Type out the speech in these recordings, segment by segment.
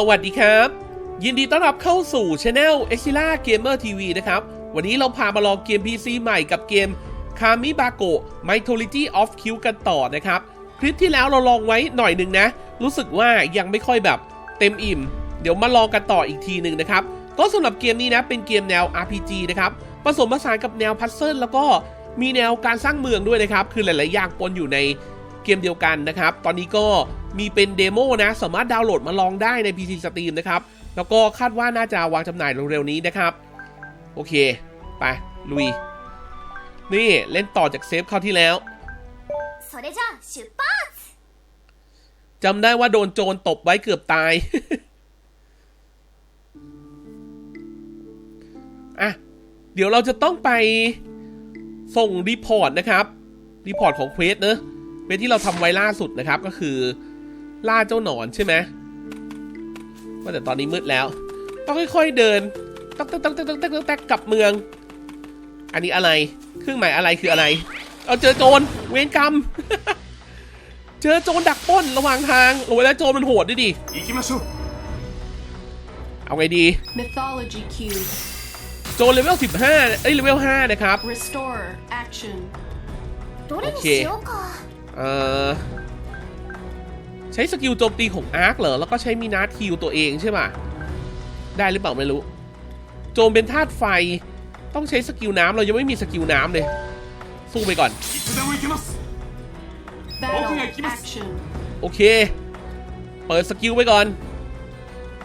สวัสดีครับ ยินดีต้อนรับเข้าสู่ช anel e x i l a Gamer TV นะครับ วันนี้เราพามาลองเกม PC ใหม่กับเกม Kami b a g o Mythology of Q กันต่อนะครับ คลิปที่แล้วเราลองไว้หน่อยหนึ่งนะ รู้สึกว่ายังไม่ค่อยแบบเต็มอิ่ม เดี๋ยวมาลองกันต่ออีกทีหนึ่งนะครับ ก็สำหรับเกมนี้นะเป็นเกมแนว RPG นะครับผสมผสานกับแนวพัซเซิลแล้วก็มีแนวการสร้างเมืองด้วยนะครับ คือหลาย ๆ อย่างปนอยู่ในเกมเดียวกันนะครับ ตอนนี้ก็มีเป็นเดโมนะ สามารถดาวน์โหลดมาลองได้ใน PC Steam นะครับ แล้วก็คาดว่าน่าจะวางจำหน่ายเร็วๆนี้นะครับ โอเค ไป ลุย นี่เล่นต่อจากเซฟคราวที่แล้วจำได้ว่าโดนโจรตบไว้เกือบตาย อะ เดี๋ยวเราจะต้องไปส่งรีพอร์ตนะครับ รีพอร์ตของเควสเนอะเป็นที่เราทำไว้ล่าสุดนะครับก็คือ ล่าเจ้าหนอนใช่ไหมว่าแต่ตอนนี้มืดแล้ว ต้องค่อยๆเดินตักตักตักตักตักตักตักกลับเมือง อันนี้อะไร เครื่องหมายอะไรคืออะไร เอาเจอโจรเวรกรรม เจอโจรดักป้นระหว่างทางโอ้ยแล้วโจรมันโหดด้วยดิเอาไงดี mythology cube โจรเลเวลสิบห้าเอ้ยเลเวลห้านะครับเจ๊โอเคเอ่อ ช้สกิลโจมตีของอาร์คเหรอ แล้วก็ใช้มีนาทิวตัวเองใช่ไหมได้หรือเปล่าไม่รู้ โจมเป็นธาตุไฟ ต้องใช้สกิลน้ำเรายังไม่มีสกิลน้ำเลย สู้ไปก่อน โอเค เปิดสกิลไปก่อน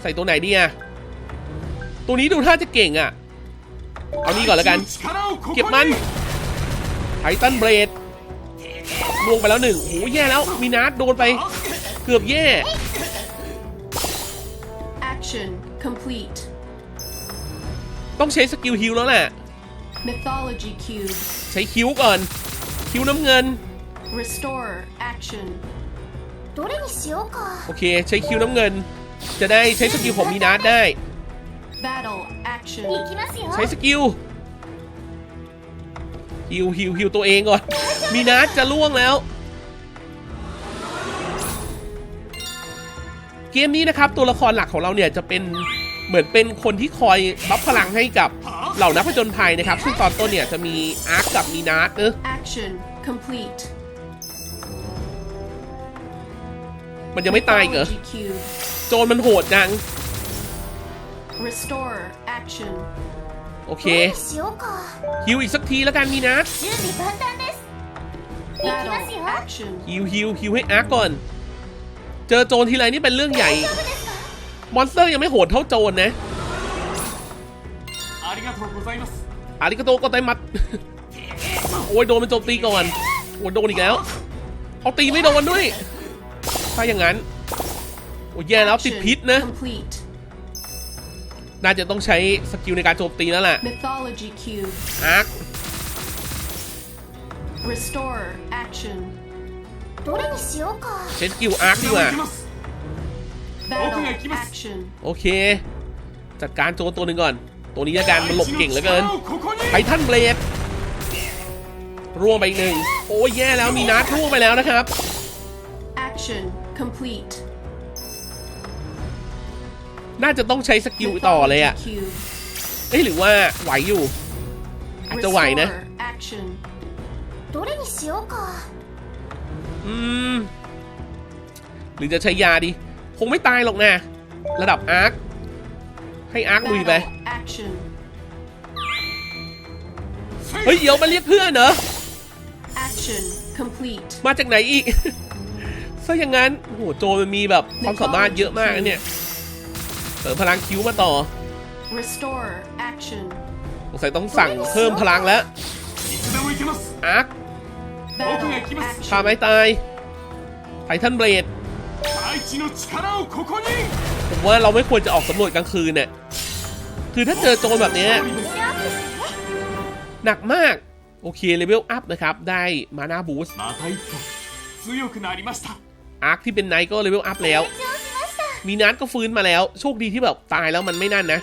ใส่ตัวไหนดีอะตัวนี้ดูท่าจะเก่งอะเอานี้ก่อนแล้วกัน เก็บมันไททันเบรดลวงไปแล้วหนึ่งโอ้ยแย่แล้ว มีนาร์ดโดนไป เกือบแย่ Action complete ต้องใช้สกิลฮิลแล้วแหละ Mythology cube ใช้คิ้วก่อน คิ้วน้ำเงิน Restore action โอเค ใช้คิ้วน้ำเงิน จะได้ใช้สกิลผมมีนาร์ได้ Battle action ใช้สกิลฮิวฮิวฮิวตัวเองก่อน มีนาร์จะล่วงแล้ว เกมนี้นะครับตัวละครหลักของเราเนี่ยจะเป็นเหมือนเป็นคนที่คอยบัฟพลังให้กับเหล่านักผจญภัยนะครับ ซึ่งตอนต้นเนี่ยจะมีอาร์คกับมีนาร์เออ Action complete มันยังไม่ตายเหรอ โจรมันโหดจัง Restore action โอเคฮิวอีกสักทีแล้วกันมีนะฮิวฮิวฮิวให้อาร์ก่อน จอโจรทีไรนี่เป็นเรื่องใหญ่ มอนสเตอร์ยังไม่โหดเท่าโจรนะอาริกาโตโกไซมัสอาริกาโตโกไซมัสโอ้ยโดนเป็นโจมตีก่อนโอ้ยโดนอีกแล้ว เอาตีไม่โดนด้วย ถ้าอย่างนั้น โอ้ยแย่แล้วติดพิษนะ น่าจะต้องใช้สกิลในการโจมตีแล้วล่ะอาร์ Restore action どれにしようか ใช้สกิลอาร์ค いつ ดี で ก も ว่า 行けます Battle. Okay, keep us- Action. โอเค จัดการโจรตัวหนึ่งก่อน ตัวนี้อาการมันหลบเก่งเหลือเกิน 力をここに ไททันเบลดร่วงไปอีกหนึ่ง โอ้ยแย่แล้วมีนัดร่วงไปแล้วนะครับ Action. Complete. น่าจะต้องใช้สกิลต่อเลยอะ Mythology Cube. เอ้ยหรือว่าไหวอยู่ อาจจะไหวนะ Restore. Action. どれにしようか อืม หรือจะใช้ยาดี คงไม่ตายหรอกนะ ระดับอาร์ค ให้อาร์คลุยไป เฮ้ย เดี๋ยวมาเรียกเพื่อนเหรอ มาจากไหนอีกถ้าอย่างนั้น โอ้โห โจมันมีแบบความสามารถเยอะมากเนี่ยเสริมพลังคิวมาต่อ Restore action สงสัยต้องสั่งเพิ่มพลังแล้วอาร์ค ฆ่าไม่ตายไททันเบลดผมว่าเราไม่ควรจะออกสำรวจกลางคืนเนี่ยคือถ้าเจอโจรแบบนี้หนักมาก โอเคเลเวลอัพนะครับ ได้มานาบูสอาร์คที่เป็นไนก็เลเวลอัพแล้ว มีนัทก็ฟื้นมาแล้ว โชคดีที่แบบตายแล้วมันไม่นั่นนะ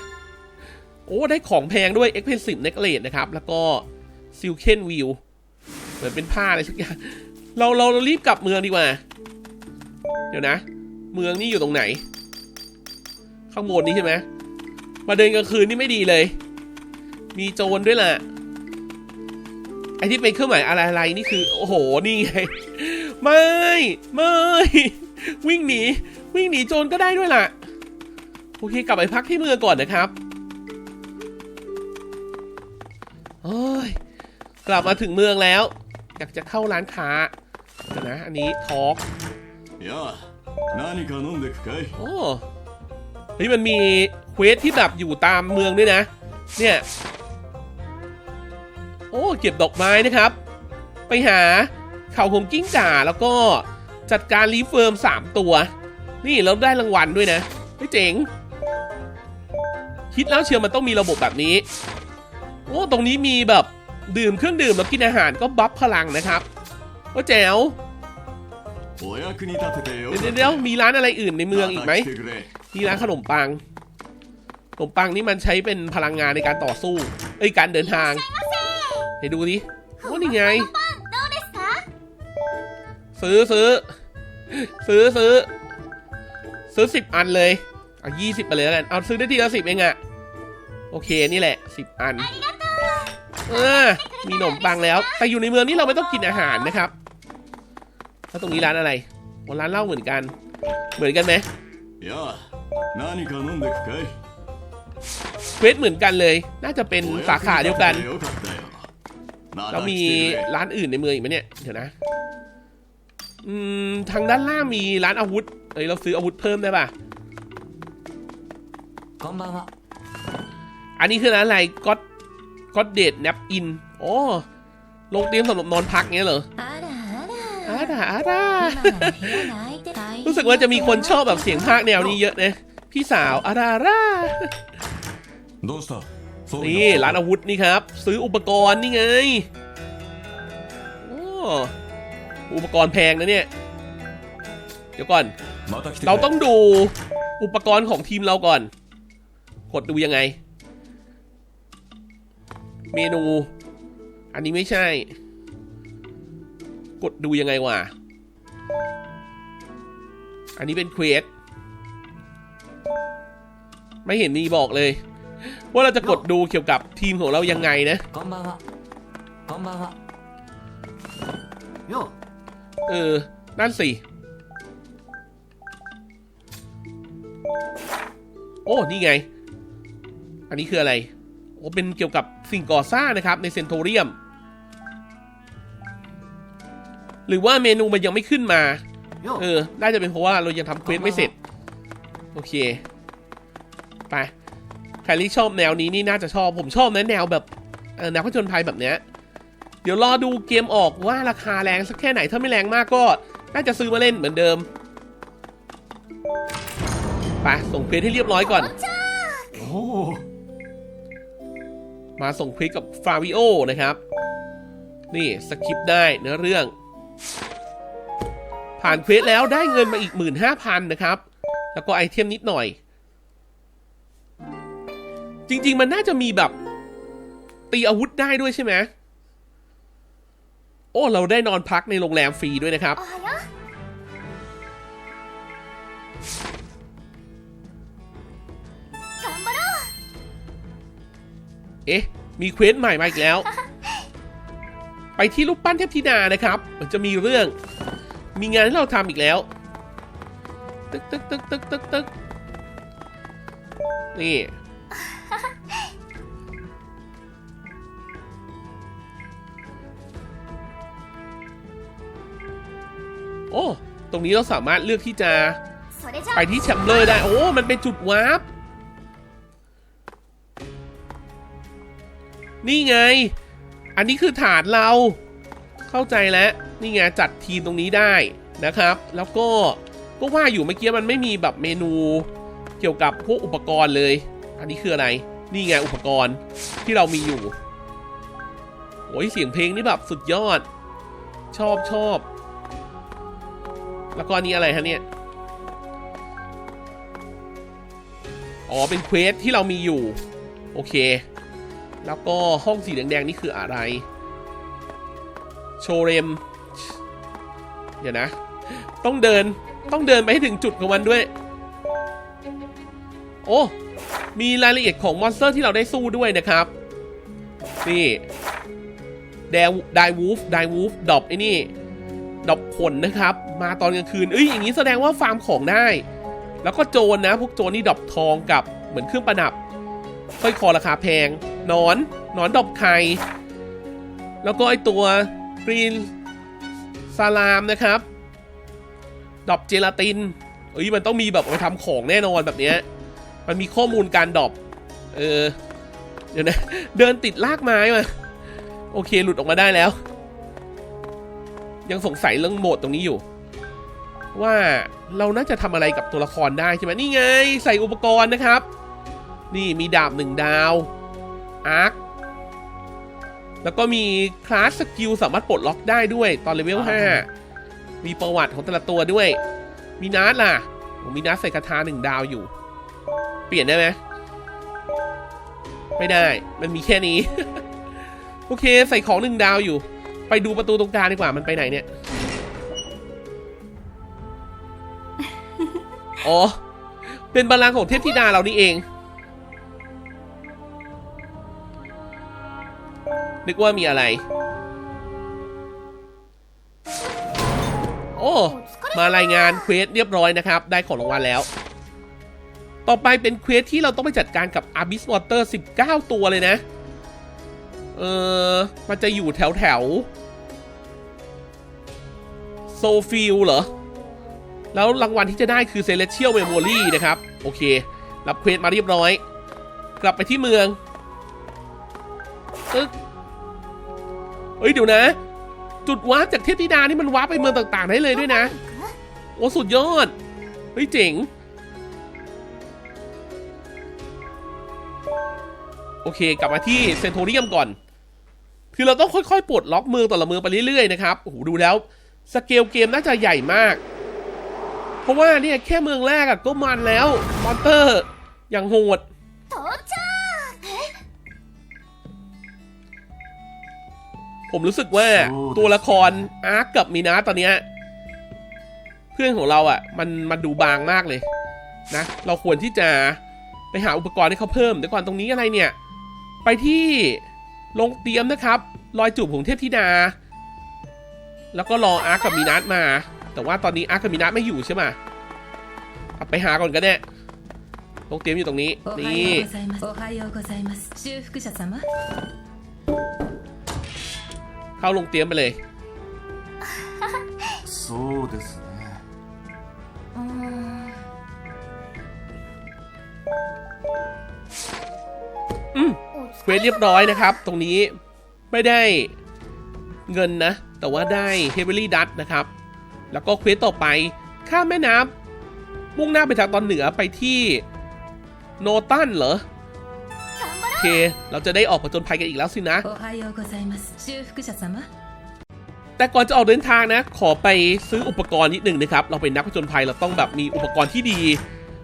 โอ้ ได้ของแพงด้วยเอ็กเพนซิฟเน็กเลดนะครับ แล้วก็ซิลเคนวิว เหมือนเป็นผ้าอะไรสักอย่างเราเราเรารีบกลับเมืองดีกว่า เดี๋ยวนะ เมืองนี่อยู่ตรงไหน ข้างบนนี้ใช่ไหมมาเดินกลางคืนนี่ไม่ดีเลย มีโจรด้วยแหละไอที่เป็นเครื่องหมายอะไรๆนี่คือ โอ้โหนี่ไงไม่ไม่วิ่งหนี วิ่งหนีโจรก็ได้ด้วยล่ะโอเคกลับไปพักที่เมืองก่อนนะครับโอ้ยกลับมาถึงเมืองแล้ว อยากจะเข้าร้านค้านะ อันนี้ทอล์กโอ้เฮ้ยมันมีเควสที่แบบอยู่ตามเมืองด้วยนะ เนี่ย โอ้เก็บดอกไม้นะครับ ไปหาเข่าหงกิ้งก่าแล้วก็จัดการรีเฟิร์มสามตัว นี่เราได้รางวัลด้วยนะไม่เจ๋ง คิดแล้วเชียวมันต้องมีระบบแบบนี้ โอ้ ตรงนี้มีแบบ ดื่มเครื่องดื่มแล้วกินอาหารก็บัฟพลังนะครับว่าแจ๋วเดี๋ยวเดี๋ยวมีร้านอะไรอื่นในเมืองอีกไหมมีร้านขนมปังขนมปังนี่มันใช้เป็นพลังงานในการต่อสู้เอ้ยการเดินทางให้ดูดิว่านี่ไง ซื้อซื้อซื้อซื้อซื้อสิบอันเลยเอายี่สิบไปเลยแล้วกันเอาซื้อได้ทีละสิบเองอะโอเคนี่แหละสิบอัน ออ มีขนมปังแล้ว แต่อยู่ในเมืองนี่เราไม่ต้องกินอาหารนะครับ แล้วตรงนี้ร้านอะไรร้านเหล้าเหมือนกัน เหมือนกันไหมเด็กไกควทเหมือนกันเลย น่าจะเป็นสาขาเดียวกัน เรามีร้านอื่นในเมืองอีกไหมเนี่ย เดี๋ยวนะ อืม ทางด้านล่างมีร้านอาวุธ เอ้ย เราซื้ออาวุธเพิ่มได้ป่ะอันนี้คือร้านอะไรก็ ก็เดดแนปอินโอ้ลงเตียงสำหรับนอนพักเงี้ยเหรออาดาอาดารู้สึกว่าจะมีคนชอบแบบเสียงภาคแนวนี้เยอะนะพี่สาวอาดาราดานี่ร้านอาวุธนี่ครับ ซื้ออุปกรณ์นี่ไงอุปกรณ์แพงนะเนี่ย เดี๋ยวก่อน เราต้องดูอุปกรณ์ของทีมเราก่อน กดดูยังไง เมนู อันนี้ไม่ใช่ กดดูยังไงวะ อันนี้เป็นเควสไม่เห็นมีบอกเลย ว่าเราจะกดดูเกี่ยวกับทีมของเรายังไงนะเออ นั่นสิ โอ้ นี่ไง อันนี้คืออะไร โอ้ เป็นเกี่ยวกับ สิ่งก่อสร้างนะครับในเซนโทเรียม หรือว่าเมนูมันยังไม่ขึ้นมา เออ น่าจะเป็นเพราะว่าเรายังทำเควสไม่เสร็จ โอเค ไป ใครที่ชอบแนวนี้นี่น่าจะชอบ ผมชอบนะแนวแบบเออแนวผจญภัยแบบเนี้ย เดี๋ยวรอดูเกมออกว่าราคาแรงสักแค่ไหน ถ้าไม่แรงมากก็ น่าจะซื้อมาเล่นเหมือนเดิม ไป ส่งเพจให้เรียบร้อยก่อนおお มาส่งคลิปกับฟาวิโอนะครับ นี่สคิปได้เนื้อเรื่อง ผ่านเควสแล้วได้เงินมาอีก 15,000 นะครับ แล้วก็ไอเทมนิดหน่อย จริง ๆ มันน่าจะมีแบบ ตีอาวุธได้ด้วยใช่ไหมโอ้ เราได้นอนพักในโรงแรมฟรีด้วยนะครับ เอ๊ะ มีเควสใหม่มาอีกแล้ว ไปที่รูปปั้นเทพธิดานะครับ มันจะมีเรื่อง มีงานให้เราทำอีกแล้ว ตึกตึกตึกตึกตึกตึกนี่ โอ้ ตรงนี้เราสามารถเลือกที่จะ ไปที่แชมเบอร์ได้ โอ้ มันเป็นจุดวาร์ป นี่ไง อันนี้คือฐานเรา เข้าใจแล้ว นี่ไงจัดทีมตรงนี้ได้นะครับ แล้วก็ก็ว่าอยู่เมื่อกี้มันไม่มีแบบเมนูเกี่ยวกับพวกอุปกรณ์เลย อันนี้คืออะไร นี่ไงอุปกรณ์ที่เรามีอยู่โอ้ยเสียงเพลงนี่แบบสุดยอด ชอบชอบ แล้วก็นนี้อะไรฮะเนี่ย อ๋อเป็นเควสที่เรามีอยู่ โอเค แล้วก็ห้องสีแดงๆนี่คืออะไร โชเรม เดี๋ยวนะ ต้องเดิน ต้องเดินไปให้ถึงจุดของมันด้วย โอ้ มีรายละเอียดของมอนสเตอร์ที่เราได้สู้ด้วยนะครับ นี่แดวไดวูฟไดวูฟดอบไอ้นี่ดอบขนนะครับ มาตอนกลางคืน เอ้ย อย่างนี้แสดงว่าฟาร์มของได้ แล้วก็โจรนะพวกโจรนี่ดอบทองกับเหมือนเครื่องประดับสร้อยคอราคาแพง นอน หนอนดอบไข่ แล้วก็ไอตัวกรีนซาลามนะครับ ดอบเจลาติน เอ้ยมันต้องมีแบบเอาไปทำของแน่นอนแบบเนี้ย มันมีข้อมูลการดอบ เออ เดี๋ยวนะ เดินติดลากไม้มา โอเคหลุดออกมาได้แล้ว ยังสงสัยเรื่องโหมดตรงนี้อยู่ ว่าเราน่าจะทำอะไรกับตัวละครได้ใช่ไหมนี่ไง ใส่อุปกรณ์นะครับ นี่มีดาบหนึ่งดาว อาร์คแล้วก็มีคลาสสกิลสามารถปลดล็อกได้ด้วยตอนเลเวล5มีประวัติของแต่ละตัวด้วย มีนัดล่ะผมมีนัดใส่คาถาหนึ่งดาวอยู่ เปลี่ยนได้ไหมไม่ได้ มันมีแค่นี้ โอเคใส่ของหนึ่งดาวอยู่ ไปดูประตูตรงกลางดีกว่ามันไปไหนเนี่ยอ๋อเป็นบัลลังก์ของเทพธิดาเรานี่เอง นึกว่ามีอะไร โอ้ มารายงานเควสเรียบร้อยนะครับ ได้ของรางวัลแล้ว ต่อไปเป็นเควสที่เราต้องไปจัดการกับ Abyss Water 19 ตัวเลยนะ เออมันจะอยู่แถวแถวโซฟิลเหรอ แล้วรางวัลที่จะได้คือ Celestial Memory นะครับ โอเค รับเควสมาเรียบร้อย กลับไปที่เมืองตึ๊ก เอ้ยเดี๋ยวนะ จุดวาร์ปจากเทพธิดานี่มันวาร์ปไปเมืองต่างๆได้เลยด้วยนะ โอ้สุดยอด เฮ้ยเจ๋ง โอเคกลับมาที่เซนโทเรียมก่อน คือเราต้องค่อยๆปลดล็อกเมืองแต่ละเมืองไปเรื่อยๆนะครับ โอ้โหดูแล้วสเกลเกมน่าจะใหญ่มาก เพราะว่าเนี่ยแค่เมืองแรกอะก็มันแล้วมอนเตอร์อย่างโหด ผมรู้สึกว่าโอ้ตัวละครอาร์คกับมีนาตอนเนี้ยเพื่อนของเราอะ่ะ มันมันดูบางมากเลยนะ เราควรที่จะไปหาอุปกรณ์ให้เขาเพิ่มเดี๋ยวก่อนตรงนี้อะไรเนี่ย ไปที่ลงเตรียมนะครับ รอยจูบของเทพธิดา แล้วก็รออาร์คกับมีนัทมา แต่ว่าตอนนี้อาร์คกับมีนัทไม่อยู่ใช่ไหมเอาไปหาก่อนก็ได้ลงเตรียมอยู่ตรงนี้おはนี่ เข้าลงเตรียมไปเลย そうですねうーん เควสเรียบร้อยนะครับ ตรงนี้ไม่ได้เงินนะ แต่ว่าได้ Heavily Dust นะครับ แล้วก็เควสต่อไป ข้ามแม่น้ำมุ่งหน้าไปทางตอนเหนือไปที่โนตันเหรอ โอ เค เราจะได้ออกผจญภัยกันอีกแล้วสินะ แต่ก่อนจะออกเดินทางนะ ขอไปซื้ออุปกรณ์นิดหนึ่งนะครับ เราเป็นนักผจญภัยเราต้องแบบมีอุปกรณ์ที่ดี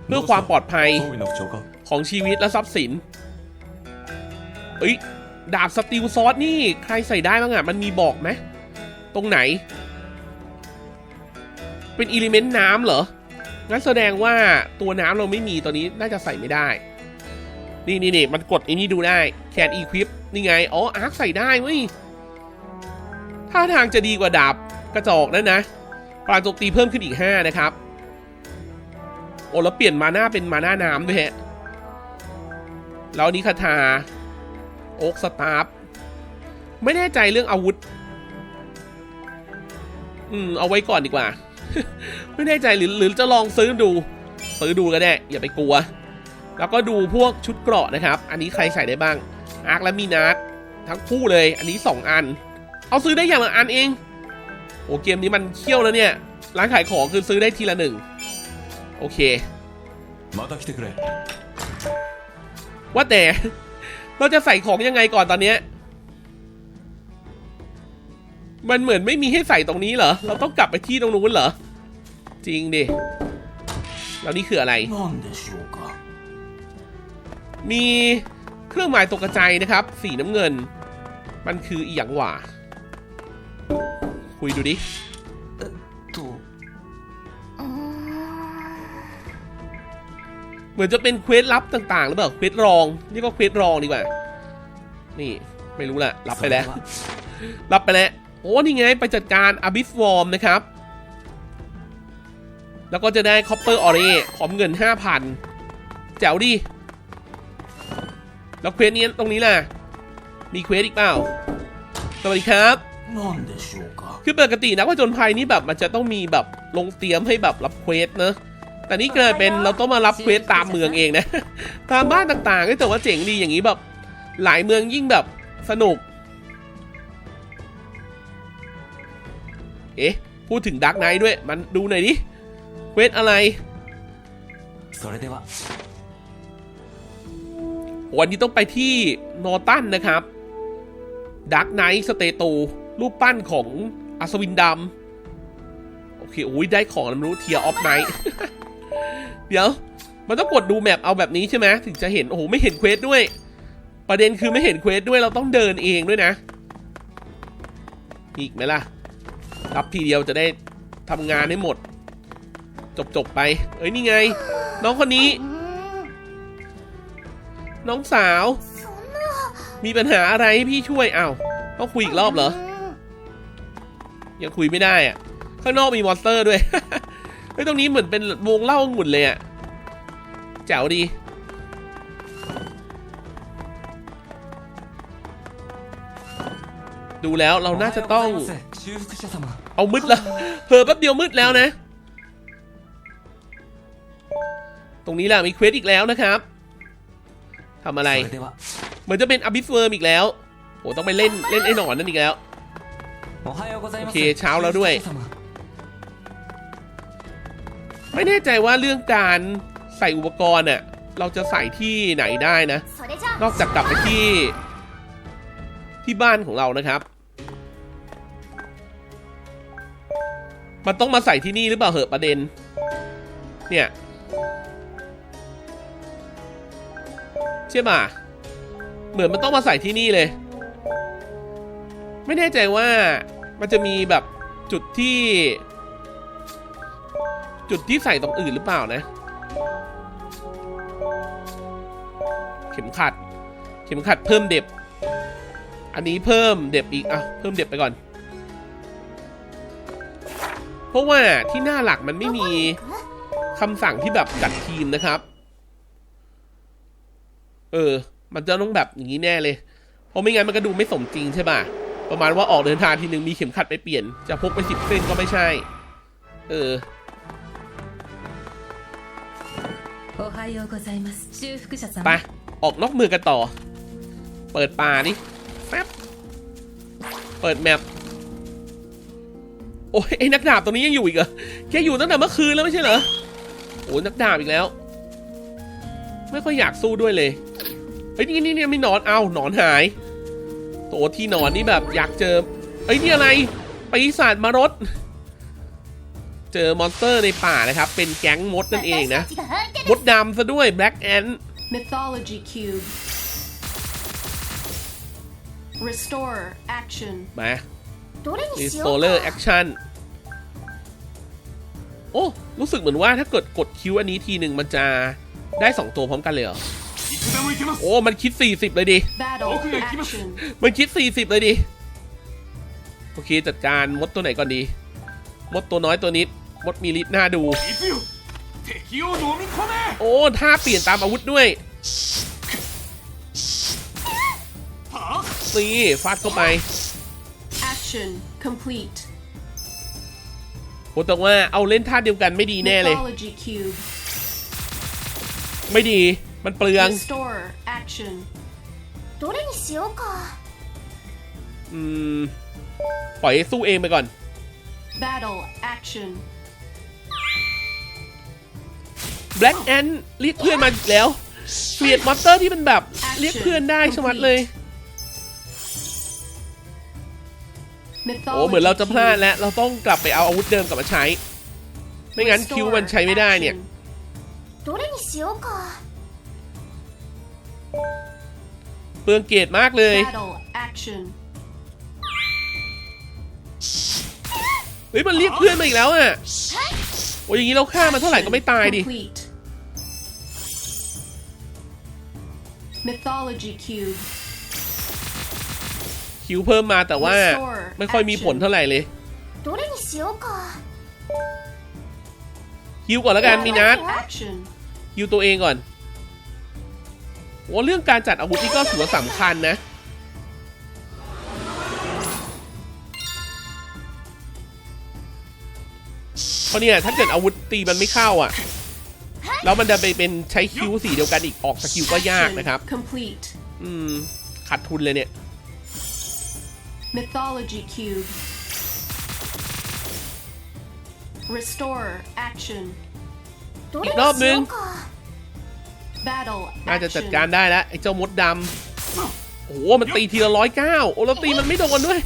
เพื่อความปลอดภัยของชีวิตและทรัพย์สิน เอ้ย ดาบสติลซอสนี่ใครใส่ได้บ้างอะมันมีบอกไหมตรงไหน เป็นอิเลเมนต์น้ำเหรอ งั้นแสดงว่าตัวน้ำเราไม่มีตอนนี้น่าจะใส่ไม่ได้ นี่นี่นี่มันกดไอ้นี่ดูได้แคนอีควิปนี่ไง อ๋อ อาร์คใส่ได้เว้ยท่าทางจะดีกว่าดาบกระจอกนั่นนะพลังโจมตีเพิ่มขึ้นอีก 5 นะครับ โอ้แล้วเปลี่ยนมาหน้าเป็นมาหน้าน้ำด้วยฮะ แล้วนนี้คาถาโอ๊กสตาร์ฟไม่แน่ใจเรื่องอาวุธ อืม เอาไว้ก่อนดีกว่า ไม่แน่ใจหรือหรือจะลองซื้อดู ซื้อดูก็ได้ อย่าไปกลัว แล้วก็ดูพวกชุดเกราะนะครับ อันนี้ใครใส่ได้บ้าง อาร์คและมีนัททั้งคู่เลย อันนี้ 2 อัน เอาซื้อได้อย่างละอันเอง โอ้เกมนี้มันเขี้ยวแล้วเนี่ย ร้านขายของคือซื้อได้ทีละหนึ่ง โอเค ว่าแต่ เราจะใส่ของยังไงก่อนตอนเนี้ย มันเหมือนไม่มีให้ใส่ตรงนี้เหรอ เราต้องกลับไปที่ตรงนู้นเหรอ จริงดิ แล้วนี่คืออะไร มีเครื่องหมายตกกรใจนะครับ สีน้ำเงิน มันคืออีหยังหว่า คุยดูดิถูกเหมือนจะเป็นเควสลับต่างๆหรือเปล่าเควสรองนี่ก็เควสรองดีกว่า นี่ไม่รู้แหละรับไปแล้ว รับไปแล้วโอ้นี่ไงไปจัดการอบิสวอร์มนะครับ แล้วก็จะได้คอปเปอร์ออเร่ขอมเงิน 5,000แจ๋วดิ แล้วเควสนี้ตรงนี้ล่ะ มีเควสอีกเปล่า สวัสดีครับคือเปกตินักผจนภัยนี้แบบมันจะต้องมีแบบลงเตรียมให้แบบรับเควสเนอะแต่นี่กลายเป็นเราต้องมารับเควสตามเมืองเองนะ ตามบ้านต่างๆแต่ว่าเจ๋งดีอย่างนี้แบบ หลายเมืองยิ่งแบบสนุก เอ๊ะ พูดถึงดักไนด้วย มันดูหน่อยดิ เควสอะไร วันนี้ต้องไปที่นอร์ตันนะครับดักไนท์สเตโตรูปปั้นของอัศวินดำ โอเคโอ้ยได้ของแล้วรู้เทียออฟไนท์เดี๋ยว มันต้องกดดูแมปเอาแบบนี้ใช่ไหมถึงจะเห็น โอ้โห ไม่เห็นเควสด้วย ประเด็นคือไม่เห็นเควสด้วยเราต้องเดินเองด้วยนะ อีกไหมล่ะ รับทีเดียวจะได้ทำงานให้หมด จบจบๆไป เอ้ย นี่ไง น้องคนนี้ น้องสาว มีปัญหาอะไรให้พี่ช่วยเอา้าต้องคุยอีกรอบเหรอ ยังคุยไม่ได้อะข้างนอกมีมอสเตอร์ด้วย เฮ้ยตรงนี้เหมือนเป็นวงเล่าหงุ่นเลยอะเจ๋วดี ดูแล้วเราน่าจะต้อง เอามืดละวเพอแป๊บเดียวมืดแล้วนะ ตรงนี้แหละมีเควสอีกแล้วนะครับ ทำอะไร เหมือนจะเป็นอบิสเวิร์มอีกแล้วโอ้ต้องไปเล่นเล่นไอ้หนอนนั่นอีกแล้ว โอเคเช้าแล้วด้วย ไม่แน่ใจว่าเรื่องการใส่อุปกรณ์เน่ยเราจะใส่ที่ไหนได้นะ นอกจากกลับไปที่ ที่บ้านของเรานะครับ มันต้องมาใส่ที่นี่หรือเปล่าเหอะประเด็น เนี่ย ใช่ป่ะเหมือนมันต้องมาใส่ที่นี่เลย ไม่แน่ใจว่ามันจะมีแบบจุดที่ จุดที่ใส่ตรงอื่นหรือเปล่านะ เข็มขัด เข็มขัดเพิ่มเด็บ อันนี้เพิ่มเด็บอีกอะเพิ่มเด็บไปก่อน เพราะว่าที่หน้าหลักมันไม่มีคำสั่งที่แบบจัดทีมนะครับ ออ มันจะต้องแบบอย่างนี้แน่เลย เพราะไม่งั้นมันก็ดูไม่สมจริงใช่ป่ะ ประมาณว่าออกเดินทางทีหนึ่งมีเข็มขัดไปเปลี่ยน จะพกไปสิบเส้นก็ไม่ใช่ เออไปออกนอกมือกันต่อ เปิดป่านี่แป๊บเปิดแมปโอ้ยไอ้นักดาบตัวนี้ยังอยู่อีกเหรอแค่อยู่ตั้งแต่เมื่อคืนแล้วไม่ใช่เหรอโอ้นักดาบอีกแล้ว ไม่ค่อยอยากสู้ด้วยเลย เฮ้ยนี่นี่เนี่ยไม่นอนเอาหนอนหายตัวที่นอนนี่แบบอยากเจอเฮ้ยนี่อะไรปีศาจมารดเจอมอนสเตอร์ในป่านะครับ เป็นแก๊งมดนั่นเองนะ มดดำซะด้วย black แอน mythology cube restore action มา restorer action โอ้ รู้สึกเหมือนว่าถ้าเกิดกดคิวอันนี้ทีหนึ่งมันจะได้ 2 ตัวพร้อมกันเลยเหรอ โอ้ มันคิด 40 เลยดิ มันคิด 40 เลยดิ โอเค จัดการมดตัวไหนก่อนดี มดตัวน้อยตัวนิด มดมีลิปน่าดู โอ้ท่าเปลี่ยนตามอาวุธด้วยตีฟาดเข้าไป Action complete ผมตรงว่าเอาเล่นท่าเดียวกันไม่ดีแน่เลย ไม่ดี มันเปลือง Restore action. どれにしようか อืม ปล่อยให้สู้เองไปก่อน Battle action. Black Ant เรียกเพื่อนมาอีกแล้วเกลียดมอนสเตอร์ที่มันแบบเรียกเพื่อนได้ชะมัดเลย Mythology โอ้เหมือนเราจะพลาด cube. แล้ว เราต้องกลับไปเอาอาวุธเดิมกลับมาใช้ ไม่งั้น Restore คิวมันใช้ไม่ได้เนี่ย action. どれにしようか เปลืองเกตมากเลยเฮ้ย มันเรียกเพื่อนมาอีกแล้วอะ โอ้ยอย่างนี้เราฆ่ามันเท่าไหร่ก็ไม่ตายดิ mythology cube คิวเพิ่มมาแต่ว่าไม่ค่อยมีผลเท่าไหร่เลยคิวก่อนแล้วกันมีนัดคิวตัวเองก่อน โอ้เรื่องการจัดอาวุธนี่ก็ถือว่าสำคัญนะ เพราะเนี่ยถ้าเกิดอาวุธตีมันไม่เข้าอะ แล้วมันจะไปเป็นใช้คิวสีเดียวกันอีกออกสกิลก็ยากนะครับ อืมขาดทุนเลยเนี่ย Mythology Cube Restore Action อีกรอบนึง น่าจะจัด Action. การได้แล้วไอ้เจ้ามดดำโอ้โหมันตีทีละร้อยเก้าโอ้แล้วตีมันไม่โดนด้วย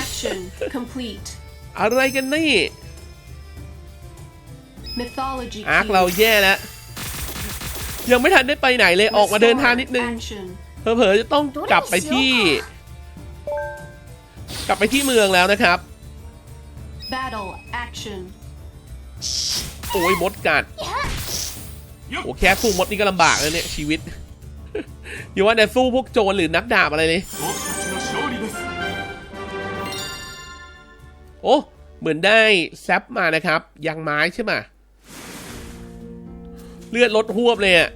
Action. Complete. อะไรกันนี่ Mythology อาร์ค cube. เราแย่แล้ว ยังไม่ทันได้ไปไหนเลยออกมาเดินทางนิดนึง Action. เผลอๆจะต้องกลับไปที่ กลับไปที่เมืองแล้วนะครับ Battle. Action. โอ้ยมดกัด โอ้แค่สู้มดนี่ก็ลำบากเลยเนี่ยชีวิตอย่าว่าแต่สู้พวกโจรหรือนักดาบอะไรเลยโอ้เหมือนได้แซปมานะครับยางไม้ใช่ไหมเลือดลดหวบเลยอะ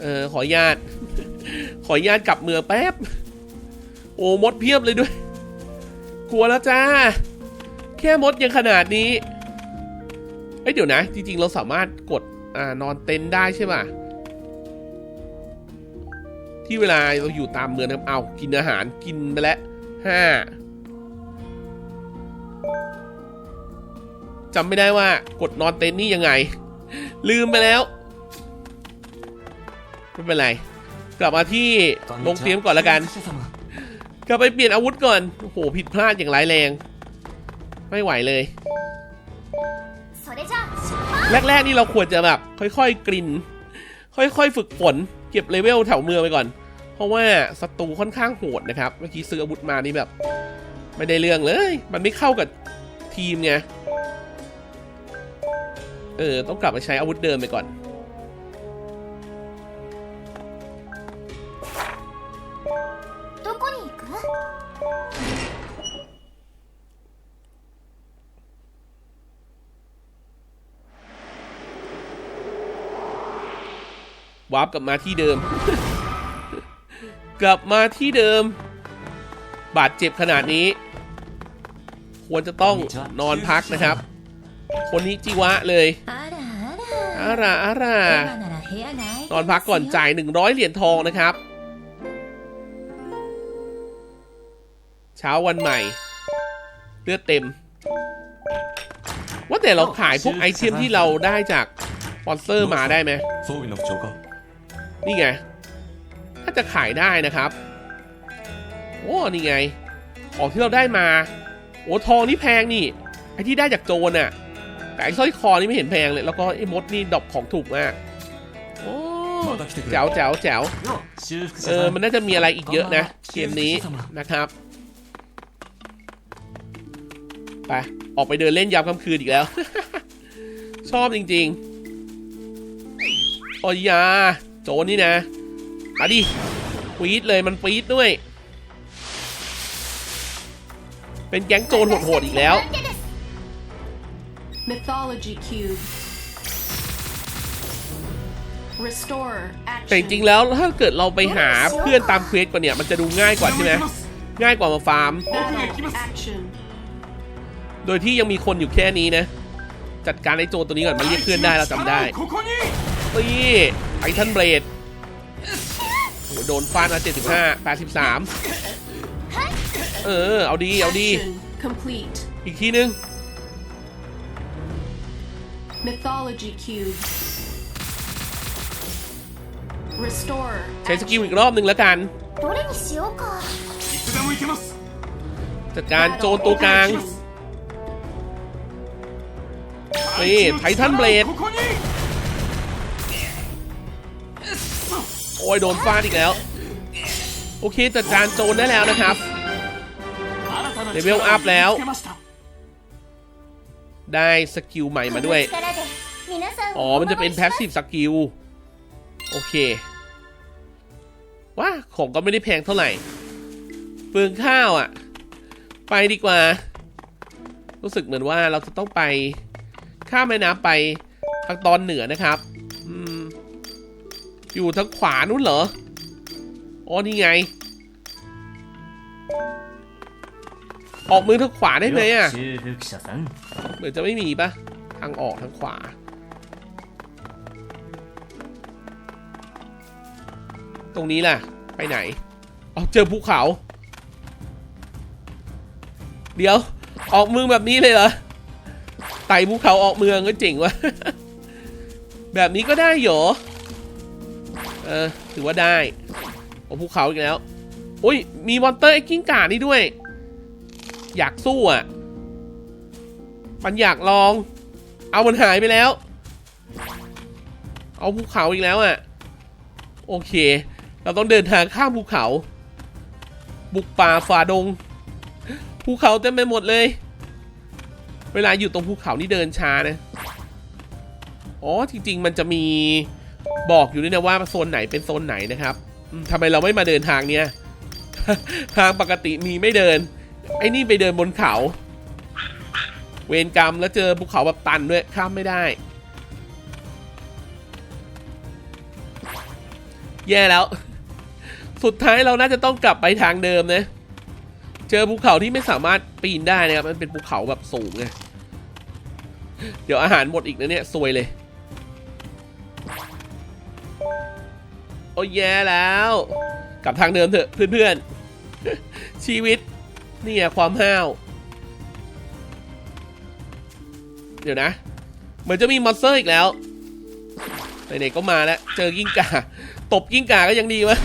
เออขอญาตขอญาตกลับเมืองแป๊บ โอ้มดเพียบเลยด้วย กลัวแล้วจ้า แค่มดยังขนาดนี้เอ้ยเดี๋ยวนะ จริง ๆ เราสามารถกด อนอนเต็นท์ได้ใช่ไหมที่เวลาเราอยู่ตามเมืองครับเอากินอาหารกินไปแล้วห้าจำไม่ได้ว่ากดนอนเต็นท์นี่ยังไง ลืมไปแล้วไม่เป็นไร กลับมาที่ลงเตรียมก่อนละกันกลับไปเปลี่ยนอาวุธก่อนโอ้โหผิดพลาดอย่างร้ายแรง ไม่ไหวเลย แรกๆนี่เราควรจะแบบค่อยๆกลิ่นค่อยๆฝึกฝนเก็บเลเวลแถวเมืองไปก่อน เพราะว่าศัตรูค่อนข้างโหดนะครับ เมื่อกี้ซื้ออาวุธมานี่แบบ ไม่ได้เรื่องเลย มันไม่เข้ากับทีมไง เออ ต้องกลับมาใช้อาวุธเดิมไปก่อน วาร์ปกลับมาที่เดิม กลับมาที่เดิม บาดเจ็บขนาดนี้ ควรจะต้องนอนพักนะครับ คนนี้จิวะเลยอาราอารา นอนพักก่อนจ่ายหนึ่งร้อยเหรียญทองนะครับ เช้าวันใหม่ เลือดเต็ม ว่าแต่เราขายพวกไอเทมที่เราได้จากสปอนเซอร์มาได้ไหม นี่ไง ถ้าจะขายได้นะครับ โอ้นี่ไง ของที่เราได้มา โอ้ทองนี่แพงนี่ ไอที่ได้จากโจรน่ะแต่ไอสร้อยคอนี่ไม่เห็นแพงเลย แล้วก็ไอ้มดนี่ดอกของถูกมาก โอ้แจ๋วแจ๋วแจ๋วเออ มันน่าจะมีอะไรอีกเยอะนะ เกมนี้นะครับไปออกไปเดินเล่นยามค่ำคืนอีกแล้ว ชอบจริง ๆ โอ้ยา โจนี่นะมาดิปี๊ดเลยมันปี๊ดด้วย เป็นแก๊งโจรโหดๆอีกแล้ว mythology cube แต่จริงแล้วถ้าเกิดเราไปหาเพื่อนตามเควสกว่าเนี่ยมันจะดูง่ายกว่าใช่ไหมง่ายกว่ามาฟาร์ม โดยที่ยังมีคนอยู่แค่นี้นะ จัดการไอ้โจรตัวนี้ก่อนมาเรียกเพื่อนได้เราจำได้ตี ไททันเบลดโดนฟาดมา75 83 เออ เอาดี เอาดี อีกทีนึง Mythology Cube ใช้สกิลอีกรอบหนึ่งแล้วกันจัดการโจนตัวกลาง นี่ ไททันเบลด โอ้ยโดนฟาดอีกแล้ว โอเคจัดการโจนได้แล้วนะครับเลเวลอัพแล้ว ได้สกิลใหม่มาด้วย อ๋อ มันจะเป็นแพสซีฟสกิล โอเค ว้า ของก็ไม่ได้แพงเท่าไหร่ เปลืองข้าวอะ่ะ ไปดีกว่า รู้สึกเหมือนว่าเราจะต้องไป ข้ามแม่น้ำไปทางตอนเหนือนะครับ อืม อยู่ทางขวานู้นเหรออ๋อนี่ไง ออกมือทางขวาได้ไหมอะเหมือนจะไม่มีปะทางออกทางขวา ตรงนี้ล่ะ ไปไหนเจอภูเขา เดี๋ยว ออกมือแบบนี้เลยเหรอไต่ภูเขาออกเมืองก็เจ๋งวะแบบนี้ก็ได้เหรอ เออ ถือว่าได้ โอ้ภูเขาอีกแล้วโอ้ย มีมอนเตอร์ไอ้กิ้งก่านี่ด้วย อยากสู้อะ มันอยากลอง เอามันหายไปแล้ว เอาภูเขาอีกแล้วอะ โอเค เราต้องเดินทางข้ามภูเขา บุกป่าฝ่าดง ภูเขาเต็มไปหมดเลย เวลาอยู่ตรงภูเขานี่เดินช้านะ อ๋อ จริง ๆ มันจะมี บอกอยู่ด้วยนะว่าโซนไหนเป็นโซนไหนนะครับทำไมเราไม่มาเดินทางเนี้ยทางปกติมีไม่เดิน ไอ้นี่ไปเดินบนเขา เวรกรรมแล้วเจอภูเขาแบบตันด้วยข้ามไม่ได้ แย่แล้ว สุดท้ายเราน่าจะต้องกลับไปทางเดิมนะ เจอภูเขาที่ไม่สามารถปีนได้นะครับ มันเป็นภูเขาแบบสูงไงเดี๋ยวอาหารหมดอีกนะเนี่ยซวยเลย โอ้ยแย่แล้วกลับทางเดิมเถอะเพื่อนๆ ชีวิตนี่ไงความห้าว เดี๋ยวนะ เหมือนจะมีมอนสเตอร์อีกแล้วไหนๆก็มาแล้ว เจอกิ้งก่าตบกิ้งก่าก็ยังดีวะ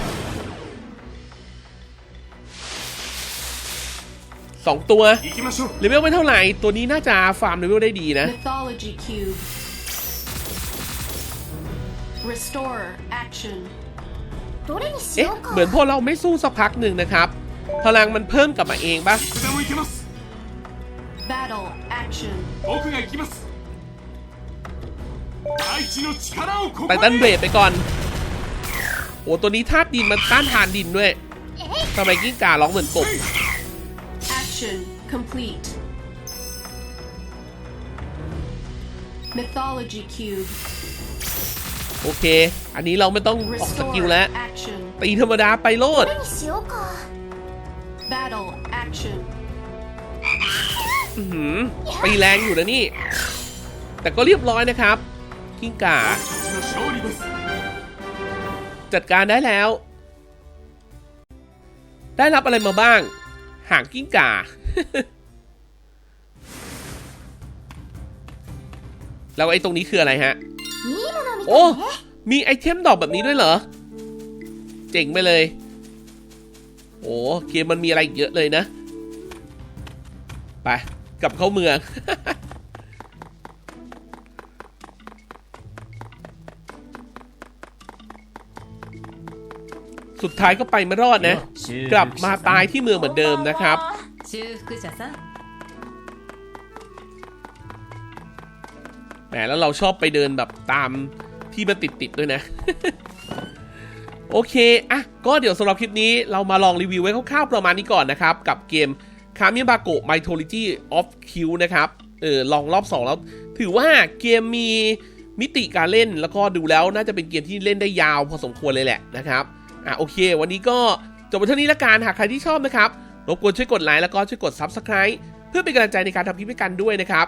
สองตัวเลเวลไม่เท่าไหร่ ตัวนี้น่าจะฟาร์มเลเวลได้ดีนะ เอ๊ะเหมือนพวกเราไม่สู้สักพักหนึ่งนะครับ พลังมันเพิ่มกลับมาเองปะไปตันเบรดไปก่อน โอ้ตัวนี้ธาตุดินมันต้านทานดินด้วยทำไมกิ้งก่าร้องเหมือนกบ Action complete Mythology cube โอเค อันนี้เราไม่ต้องออกสกิลแล้ว ตีธรรมดาไปโลด ตีแรงอยู่นะนี่ แต่ก็เรียบร้อยนะครับกิ้งกาจัดการได้แล้ว ได้รับอะไรมาบ้าง หางกิ้งก่า แล้วไอ้ตรงนี้คืออะไรฮะ โอ้ มีไอเทมดอกแบบนี้ด้วยเหรอ เจ๋งไปเลย โอ้เกมมันมีอะไรเยอะเลยนะ ไป กลับเข้าเมือง สุดท้ายก็ไปไม่รอดนะ กลับมาตายที่เมืองเหมือนเดิมนะครับ แหมแล้วเราชอบไปเดินแบบตามที่มันติดๆด้วยนะ โอเค อะ ก็เดี๋ยวสำหรับคลิปนี้เรามาลองรีวิวไว้คร่าวๆประมาณนี้ก่อนนะครับ กับเกม k a m i b a k o Mythology of Q นะครับ เออ ลองรอบ 2 แล้ว ถือว่าเกมมีมิติการเล่นแล้วก็ดูแล้วน่าจะเป็นเกมที่เล่นได้ยาวพอสมควรเลยแหละนะครับ อะโอเค วันนี้ก็จบไปเท่านี้ละกัน หากใครที่ชอบนะครับ รบกวนช่วยกดไลค์แล้วก็ช่วยกด Subscribe เพื่อเป็นกำลังใจในการทำคลิปให้กันด้วยนะครับ